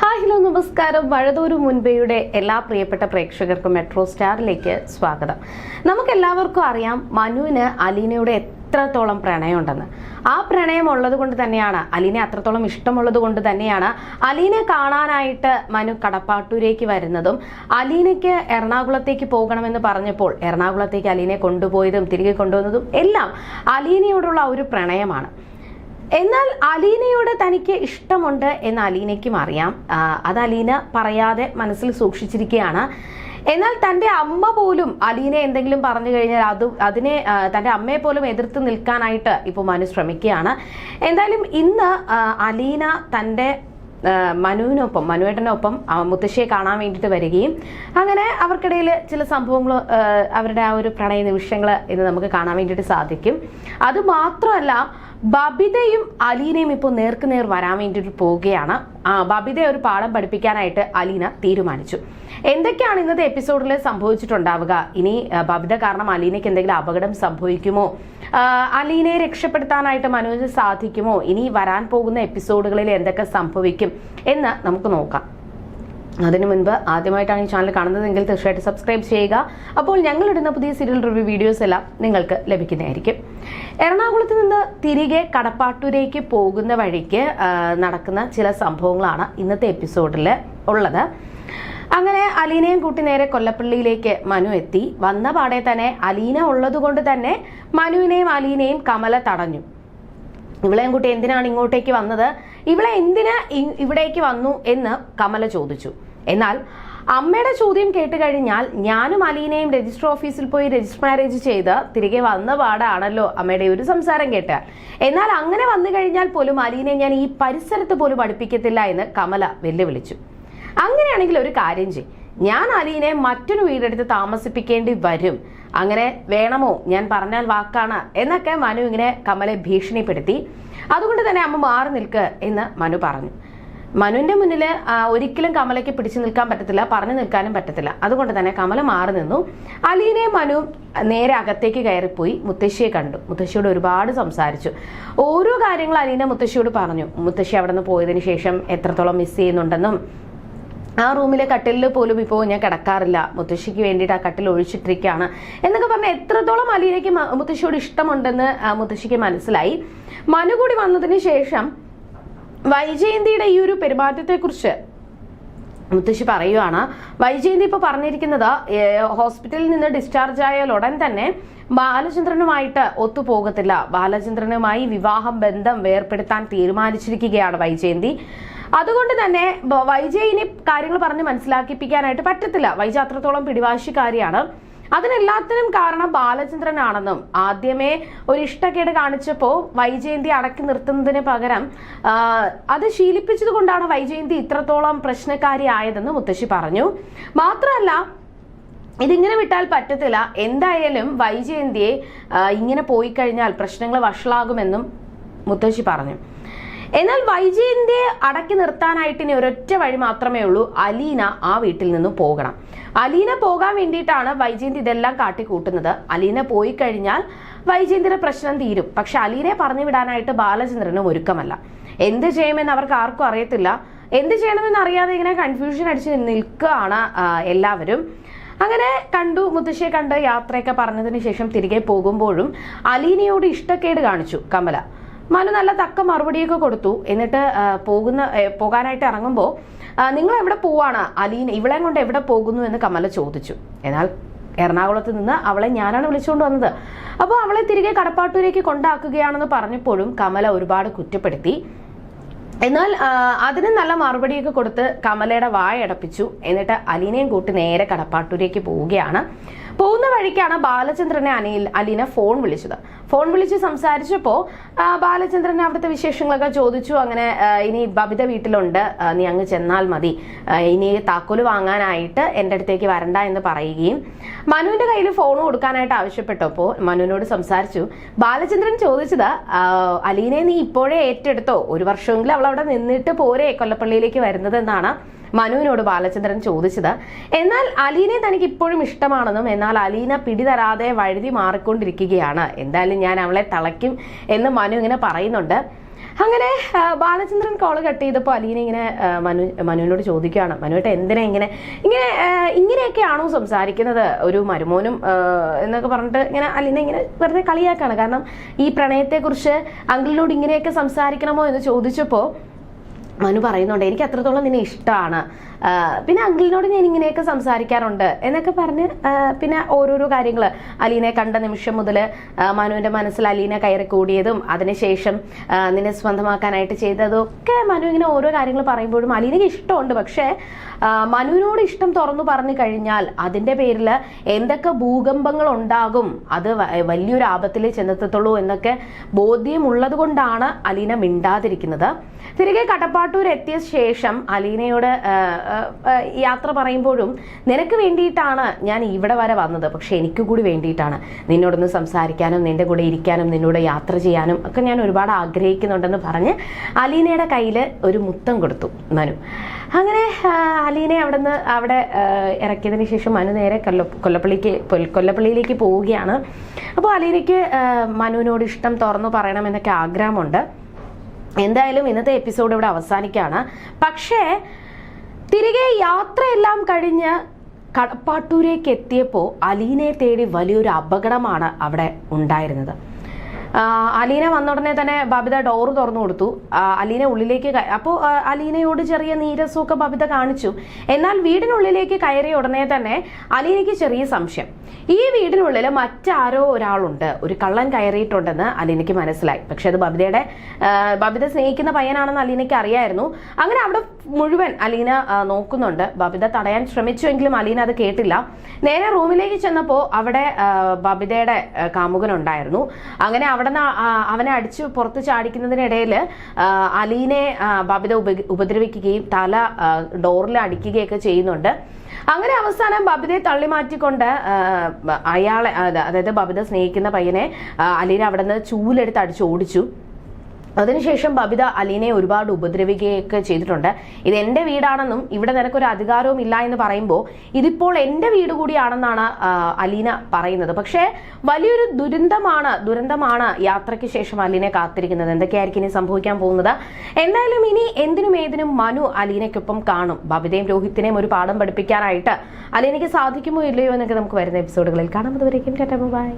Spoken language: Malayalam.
ഹായ് ഹലോ നമസ്കാരം. വഴതൂരു മുൻപേയുടെ എല്ലാ പ്രിയപ്പെട്ട പ്രേക്ഷകർക്കും മെട്രോ സ്റ്റാറിലേക്ക് സ്വാഗതം. നമുക്കെല്ലാവർക്കും അറിയാം മനുവിന് അലീനയുടെ എത്രത്തോളം പ്രണയമുണ്ടെന്ന്. ആ പ്രണയം ഉള്ളത് കൊണ്ട് തന്നെയാണ് അലീനെ അത്രത്തോളം ഇഷ്ടമുള്ളത് കൊണ്ട് തന്നെയാണ് അലീനെ കാണാനായിട്ട് മനു കടപ്പാട്ടൂരേക്ക് വരുന്നതും അലീനയ്ക്ക് എറണാകുളത്തേക്ക് പോകണമെന്ന് പറഞ്ഞപ്പോൾ എറണാകുളത്തേക്ക് അലീനെ കൊണ്ടുപോയതും തിരികെ കൊണ്ടുവന്നതും എല്ലാം അലീനയോടുള്ള ഒരു പ്രണയമാണ്. എന്നാൽ അലീനയോട് തനിക്ക് ഇഷ്ടമുണ്ട് എന്ന് അലീനയ്ക്കും അറിയാം. അത് അലീന പറയാതെ മനസ്സിൽ സൂക്ഷിച്ചിരിക്കുകയാണ്. എന്നാൽ തന്റെ അമ്മ പോലും അലീനെ എന്തെങ്കിലും പറഞ്ഞു കഴിഞ്ഞാൽ അത് അതിനെ തന്റെ അമ്മയെ പോലും എതിർത്ത് നിൽക്കാനായിട്ട് ഇപ്പോൾ മനു ശ്രമിക്കുകയാണ്. എന്തായാലും ഇന്ന് അലീന തന്റെ മനുവിനൊപ്പം മനുവേട്ടനൊപ്പം മുത്തശ്ശിയെ കാണാൻ വേണ്ടിയിട്ട് വരികയും അങ്ങനെ അവർക്കിടയിൽ ചില സംഭവങ്ങൾ അവരുടെ ആ ഒരു പ്രണയ നിമിഷങ്ങൾ ഇന്ന് നമുക്ക് കാണാൻ വേണ്ടിയിട്ട് സാധിക്കും. അത് മാത്രമല്ല ബബിതയും അലീനയും ഇപ്പോൾ നേർക്കുനേർ വരാൻ വേണ്ടിയിട്ട് പോവുകയാണ്. ആ ബബിതയെ ഒരു പാഠം പഠിപ്പിക്കാനായിട്ട് അലീന തീരുമാനിച്ചു. എന്തൊക്കെയാണ് ഇന്നത്തെ എപ്പിസോഡിൽ സംഭവിച്ചിട്ടുണ്ടാവുക? ഇനി ബബിത കാരണം അലീനയ്ക്ക് എന്തെങ്കിലും അപകടം സംഭവിക്കുമോ? അലീനയെ രക്ഷപ്പെടുത്താനായിട്ട് മനോജ് സാധിക്കുമോ? ഇനി വരാൻ പോകുന്ന എപ്പിസോഡുകളിൽ എന്തൊക്കെ സംഭവിക്കും എന്ന് നമുക്ക് നോക്കാം. അതിനു മുൻപ് ആദ്യമായിട്ടാണ് ഈ ചാനൽ കാണുന്നതെങ്കിൽ തീർച്ചയായിട്ടും സബ്സ്ക്രൈബ് ചെയ്യുക. അപ്പോൾ ഞങ്ങൾ ഇടുന്ന പുതിയ സീരിയൽ റിവ്യൂ വീഡിയോസ് എല്ലാം നിങ്ങൾക്ക് ലഭിക്കുന്നതായിരിക്കും. എറണാകുളത്ത് നിന്ന് തിരികെ കടപ്പാട്ടൂരേക്ക് പോകുന്ന വഴിക്ക് നടക്കുന്ന ചില സംഭവങ്ങളാണ് ഇന്നത്തെ എപ്പിസോഡിൽ ഉള്ളത്. അങ്ങനെ അലീനയും കൂട്ടി നേരെ കൊല്ലപ്പള്ളിയിലേക്ക് മനു എത്തി. വന്ന പാടെ തന്നെ അലീന ഉള്ളതുകൊണ്ട് തന്നെ മനുവിനെയും അലീനയും കമല തടഞ്ഞു. ഇവളെയും കൂട്ടി എന്തിനാണ് ഇങ്ങോട്ടേക്ക് വന്നത്? ഇവളെ എന്തിനാ ഇവിടേക്ക് വന്നു എന്ന് കമല ചോദിച്ചു. എന്നാൽ അമ്മയുടെ ചോദ്യം കേട്ട് കഴിഞ്ഞാൽ ഞാനും അലീനയും രജിസ്റ്റർ ഓഫീസിൽ പോയി രജിസ്റ്റർ മാരേജ് ചെയ്ത് തിരികെ വന്ന പാടാണല്ലോ അമ്മയുടെ ഒരു സംസാരം കേട്ടാൽ എന്നാൽ അങ്ങനെ വന്നു കഴിഞ്ഞാൽ പോലും അലീനയെ ഞാൻ ഈ പരിസരത്ത് പോലും അടുപ്പിക്കത്തില്ല എന്ന് കമല വെല്ലുവിളിച്ചു. അങ്ങനെയാണെങ്കിൽ ഒരു കാര്യം ചെയ്യും. ഞാൻ അലീനെ മറ്റൊരു വീടെടുത്ത് താമസിപ്പിക്കേണ്ടി വരും. അങ്ങനെ വേണമോ? ഞാൻ പറഞ്ഞാൽ വാക്കാണ്. എന്നൊക്കെ മനു ഇങ്ങനെ കമലെ ഭീഷണിപ്പെടുത്തി. അതുകൊണ്ട് തന്നെ അമ്മ മാറി നിൽക്ക് എന്ന് മനു പറഞ്ഞു. മനുവിന്റെ മുന്നിൽ ഒരിക്കലും കമലയ്ക്ക് പിടിച്ചു നിൽക്കാൻ പറ്റത്തില്ല പറഞ്ഞു നിൽക്കാനും പറ്റത്തില്ല. അതുകൊണ്ട് തന്നെ കമല മാറി നിന്നു. അലീനെ മനു നേരെ അകത്തേക്ക് കയറിപ്പോയി. മുത്തശ്ശിയെ കണ്ടു. മുത്തശ്ശിയോട് ഒരുപാട് സംസാരിച്ചു. ഓരോ കാര്യങ്ങൾ അലീന മുത്തശ്ശിയോട് പറഞ്ഞു. മുത്തശ്ശി അവിടെ നിന്ന് പോയതിനു ശേഷം എത്രത്തോളം മിസ് ചെയ്യുന്നുണ്ടെന്നും ആ റൂമിലെ കട്ടിലിൽ പോലും ഇപ്പോൾ ഞാൻ കിടക്കാറില്ല. മുത്തശ്ശിക്ക് വേണ്ടിയിട്ട് ആ കട്ടിൽ ഒഴിച്ചിട്ടിരിക്കുകയാണ് എന്നൊക്കെ പറഞ്ഞാൽ എത്രത്തോളം അലീനയ്ക്ക് മുത്തശ്ശിയോട് ഇഷ്ടമുണ്ടെന്ന് മുത്തശ്ശിക്ക് മനസ്സിലായി. മനു കൂടി വന്നതിന് ശേഷം വൈജയന്തിയുടെ ഈ ഒരു പെരുമാറ്റത്തെക്കുറിച്ച് മുത്തശ്ശി പറയുവാണ്. വൈജയന്തി ഇപ്പോൾ പറഞ്ഞിരിക്കുന്നത് ഹോസ്പിറ്റലിൽ നിന്ന് ഡിസ്ചാർജ് ആയാൽ ഉടൻ തന്നെ ബാലചന്ദ്രനുമായിട്ട് ഒത്തുപോകത്തില്ല. ബാലചന്ദ്രനുമായി വിവാഹം ബന്ധം വേർപ്പെടുത്താൻ തീരുമാനിച്ചിരിക്കുകയാണ് വൈജയന്തി. അതുകൊണ്ട് തന്നെ വൈജയിനെ കാര്യങ്ങൾ പറഞ്ഞ് മനസ്സിലാക്കിപ്പിക്കാനായിട്ട് പറ്റത്തില്ല. വൈജ അത്രത്തോളം പിടിവാശിക്കാരിയാണ്. അതിനെല്ലാത്തിനും കാരണം ബാലചന്ദ്രനാണെന്നും ആദ്യമേ ഒരു ഇഷ്ടക്കേട് കാണിച്ചപ്പോൾ വൈജയന്തി അടക്കി നിർത്തുന്നതിന് പകരം അത് ശീലിപ്പിച്ചത് കൊണ്ടാണ് വൈജയന്തി ഇത്രത്തോളം പ്രശ്നക്കാരി ആയതെന്ന് മുത്തശ്ശി പറഞ്ഞു. മാത്രമല്ല ഇതിങ്ങനെ വിട്ടാൽ പറ്റത്തില്ല. എന്തായാലും വൈജയന്തിയെ ഇങ്ങനെ പോയി കഴിഞ്ഞാൽ പ്രശ്നങ്ങൾ വഷളാകുമെന്നും മുത്തശ്ശി പറഞ്ഞു. എന്നാൽ വൈജയന്തിയെ അടക്കി നിർത്താനായിട്ട് ഇനി ഒരൊറ്റ വഴി മാത്രമേ ഉള്ളൂ. അലീന ആ വീട്ടിൽ നിന്നും പോകണം. അലീന പോകാൻ വേണ്ടിയിട്ടാണ് വൈജയന്തി ഇതെല്ലാം കാട്ടിക്കൂട്ടുന്നത്. അലീന പോയി കഴിഞ്ഞാൽ വൈജയന്തിയുടെ പ്രശ്നം തീരും. പക്ഷെ അലീനയെ പറഞ്ഞു വിടാനായിട്ട് ബാലചന്ദ്രനും ഒരുക്കമല്ല. എന്ത് ചെയ്യുമെന്ന് അവർക്ക് ആർക്കും അറിയത്തില്ല. എന്ത് ചെയ്യണമെന്ന് അറിയാതെ ഇങ്ങനെ കൺഫ്യൂഷൻ അടിച്ച് നിൽക്കുകയാണ് എല്ലാവരും. അങ്ങനെ കണ്ടു മുത്തശ്ശിയെ കണ്ട് യാത്രയൊക്കെ പറഞ്ഞതിന് ശേഷം തിരികെ പോകുമ്പോഴും അലീനയോട് ഇഷ്ടക്കേട് കാണിച്ചു കമല. മനു നല്ല തക്ക മറുപടിയൊക്കെ കൊടുത്തു. എന്നിട്ട് പോകുന്ന പോകാനായിട്ട് ഇറങ്ങുമ്പോൾ നിങ്ങൾ എവിടെ പോവാണ്? അലീന ഇവളെ കൊണ്ട് എവിടെ പോകുന്നു എന്ന് കമല ചോദിച്ചു. എന്നാൽ എറണാകുളത്ത് നിന്ന് അവളെ ഞാനാണ് വിളിച്ചുകൊണ്ട് വന്നത്. അപ്പോൾ അവളെ തിരികെ കടപ്പാട്ടൂരേക്ക് കൊണ്ടാക്കുകയാണെന്ന് പറഞ്ഞപ്പോഴും കമല ഒരുപാട് കുറ്റപ്പെടുത്തി. എന്നാൽ അതിന് നല്ല മറുപടിയൊക്കെ കൊടുത്ത് കമലയുടെ വായ അടപ്പിച്ചു. എന്നിട്ട് അലീനയും കൂട്ടി നേരെ കടപ്പാട്ടൂരേക്ക് പോവുകയാണ്. പോകുന്ന വഴിക്കാണ് ബാലചന്ദ്രനെ അനിൽ അലീന ഫോൺ വിളിച്ചത്. ഫോൺ വിളിച്ച് സംസാരിച്ചപ്പോൾ ബാലചന്ദ്രൻ അവിടുത്തെ വിശേഷങ്ങളൊക്കെ ചോദിച്ചു. അങ്ങനെ ഇനി ബബിത വീട്ടിലുണ്ട്. നീ അങ്ങ് ചെന്നാൽ മതി. ഇനി താക്കോൽ വാങ്ങാനായിട്ട് എന്റെ അടുത്തേക്ക് വരണ്ട എന്ന് പറയുകയും. മനുവിന്റെ കയ്യിൽ ഫോൺ കൊടുക്കാനായിട്ട് ആവശ്യപ്പെട്ടപ്പോൾ മനുവിനോട് സംസാരിച്ചു. ബാലചന്ദ്രൻ ചോദിച്ചത് അലീനെ നീ ഇപ്പോഴേ ഏറ്റെടുത്തോ? ഒരു വർഷമെങ്കിലും അവൾ അവിടെ നിന്നിട്ട് പോരെ കൊല്ലപ്പള്ളിയിലേക്ക് വരുന്നത് എന്നാണ് മനുവിനോട് ബാലചന്ദ്രൻ ചോദിച്ചത്. എന്നാൽ അലീനെ തനിക്ക് ഇപ്പോഴും ഇഷ്ടമാണെന്നും എന്നാൽ അലീന പിടിതരാതെ വഴുതി മാറിക്കൊണ്ടിരിക്കുകയാണ്. എന്തായാലും ഞാൻ അവളെ തളയ്ക്കും എന്ന് മനു ഇങ്ങനെ പറയുന്നുണ്ട്. അങ്ങനെ ബാലചന്ദ്രൻ കോൾ കട്ട് ചെയ്തപ്പോൾ അലീന ഇങ്ങനെ മനു മനുവിനോട് ചോദിക്കുകയാണ്. മനുവേട്ട എന്തിനാ ഇങ്ങനെ ഇങ്ങനെ ഇങ്ങനെയൊക്കെയാണോ സംസാരിക്കുന്നത്? ഒരു മരുമോനും എന്നൊക്കെ പറഞ്ഞിട്ട് ഇങ്ങനെ അലീന ഇങ്ങനെ വെറുതെ കളിയാക്കാണ്. കാരണം ഈ പ്രണയത്തെക്കുറിച്ച് അങ്കിളിനോട് ഇങ്ങനെയൊക്കെ സംസാരിക്കണമോ എന്ന് ചോദിച്ചപ്പോൾ മനു പറയുന്നുണ്ട് എനിക്ക് അത്രത്തോളം നിന്നെ ഇഷ്ടമാണ് പിന്നെ അങ്കിളിനോട് ഞാൻ ഇങ്ങനെയൊക്കെ സംസാരിക്കാറുണ്ട്. എന്നൊക്കെ പറഞ്ഞ് പിന്നെ ഓരോരോ കാര്യങ്ങൾ. അലീനെ കണ്ട നിമിഷം മുതൽ മനുവിന്റെ മനസ്സിൽ അലീന കയറി കൂടിയതും അതിനുശേഷം നിന്നെ സ്വന്തമാക്കാനായിട്ട് ചെയ്തതും ഒക്കെ മനു ഇങ്ങനെ ഓരോ കാര്യങ്ങൾ പറയുമ്പോഴും അലീനയ്ക്ക് ഇഷ്ടമുണ്ട്. പക്ഷേ മനുവിനോട് ഇഷ്ടം തുറന്നു പറഞ്ഞു കഴിഞ്ഞാൽ അതിന്റെ പേരിൽ എന്തൊക്കെ ഭൂകമ്പങ്ങൾ ഉണ്ടാകും അത് വലിയൊരു ആപത്തിൽ ചെന്നെത്തത്തുള്ളൂ എന്നൊക്കെ ബോധ്യമുള്ളത് കൊണ്ടാണ് അലീന മിണ്ടാതിരിക്കുന്നത്. തിരികെ കടപ്പാട്ടൂർ എത്തിയ ശേഷം അലീനയോട് യാത്ര പറയുമ്പോഴും നിനക്ക് വേണ്ടിയിട്ടാണ് ഞാൻ ഇവിടെ വരെ വന്നത്. പക്ഷെ എനിക്ക് കൂടി വേണ്ടിയിട്ടാണ് നിന്നോടൊന്ന് സംസാരിക്കാനും നിന്റെ കൂടെ ഇരിക്കാനും നിന്നോട് യാത്ര ചെയ്യാനും ഒക്കെ ഞാൻ ഒരുപാട് ആഗ്രഹിക്കുന്നുണ്ടെന്ന് പറഞ്ഞ് അലീനയുടെ കയ്യിൽ ഒരു മുത്തം കൊടുത്തു മനു. അങ്ങനെ അലീനെ അവിടെ നിന്ന് അവിടെ ഇറക്കിയതിന് ശേഷം മനു നേരെ കൊല്ല കൊല്ലപ്പള്ളിക്ക് കൊല്ലപ്പള്ളിയിലേക്ക് പോവുകയാണ്. അപ്പോൾ അലീനയ്ക്ക് മനുവിനോട് ഇഷ്ടം തുറന്നു പറയണമെന്നൊക്കെ ആഗ്രഹമുണ്ട്. എന്തായാലും ഇന്നത്തെ എപ്പിസോഡ് ഇവിടെ അവസാനിക്കുകയാണ്. പക്ഷേ തിരികെ യാത്രയെല്ലാം കഴിഞ്ഞ് കടപ്പാട്ടൂരേക്ക് എത്തിയപ്പോൾ അലീനയെ തേടി വലിയൊരു അപകടമാണ് അവിടെ ഉണ്ടായിരുന്നത്. അലീന വന്ന ഉടനെ തന്നെ ബബിത ഡോറ് തുറന്നു കൊടുത്തു. അലീന ഉള്ളിലേക്ക് അപ്പോൾ അലീനയോട് ചെറിയ നീരസമൊക്കെ ബബിത കാണിച്ചു. എന്നാൽ വീടിനുള്ളിലേക്ക് കയറിയ ഉടനെ തന്നെ അലീനയ്ക്ക് ചെറിയ സംശയം. ഈ വീടിനുള്ളിൽ മറ്റാരോ ഒരാളുണ്ട്. ഒരു കള്ളൻ കയറിയിട്ടുണ്ടെന്ന് അലീനയ്ക്ക് മനസ്സിലായി. പക്ഷെ അത് ബബിതയുടെ ബബിത സ്നേഹിക്കുന്ന പയ്യനാണെന്ന് അലീനയ്ക്ക് അറിയായിരുന്നു. അങ്ങനെ അവിടെ മുഴുവൻ അലീന നോക്കുന്നുണ്ട്. ബബിത തടയാൻ ശ്രമിച്ചുവെങ്കിലും അലീന അത് കേട്ടില്ല. നേരെ റൂമിലേക്ക് ചെന്നപ്പോൾ അവിടെ ബബിതയുടെ കാമുകനുണ്ടായിരുന്നു അങ്ങനെ അവിടെ നിന്ന് അവനെ അടിച്ചു പുറത്ത് ചാടിക്കുന്നതിനിടയിൽ അലീനെ ബബിത ഉപ- ഉപദ്രവിക്കുകയും തല ഡോറിൽ അടിക്കുകയൊക്കെ ചെയ്യുന്നുണ്ട്. അങ്ങനെ അവസാനം ബബിതയെ തള്ളി മാറ്റിക്കൊണ്ട് അയാളെ അതായത് ബബിത സ്നേഹിക്കുന്ന പയ്യനെ അലീന അവിടെ നിന്ന് ചൂലെടുത്ത് അടിച്ച് ഓടിച്ചു. അതിനുശേഷം ബബിത അലീനെ ഒരുപാട് ഉപദ്രവിക്കുകയൊക്കെ ചെയ്തിട്ടുണ്ട്. ഇത് എന്റെ വീടാണെന്നും ഇവിടെ നിനക്കൊരു അധികാരവും ഇല്ല എന്ന് പറയുമ്പോൾ ഇതിപ്പോൾ എന്റെ വീട് കൂടിയാണെന്നാണ് അലീന പറയുന്നത്. പക്ഷേ വലിയൊരു ദുരന്തമാണ് ദുരന്തമാണ് യാത്രയ്ക്ക് ശേഷം അലീനെ കാത്തിരിക്കുന്നത്. എന്തൊക്കെയായിരിക്കും ഇനി സംഭവിക്കാൻ പോകുന്നത്? എന്തായാലും ഇനി എന്തിനും ഏതിനും മനു അലീനയ്ക്കൊപ്പം കാണും. ബബിതയും രോഹിത്തിനെയും ഒരു പാഠം പഠിപ്പിക്കാനായിട്ട് അലീനയ്ക്ക് സാധിക്കുമോ ഇല്ലയോ എന്നൊക്കെ നമുക്ക് വരുന്ന എപ്പിസോഡുകളിൽ കാണാം. അതുവരേക്കും ബൈ.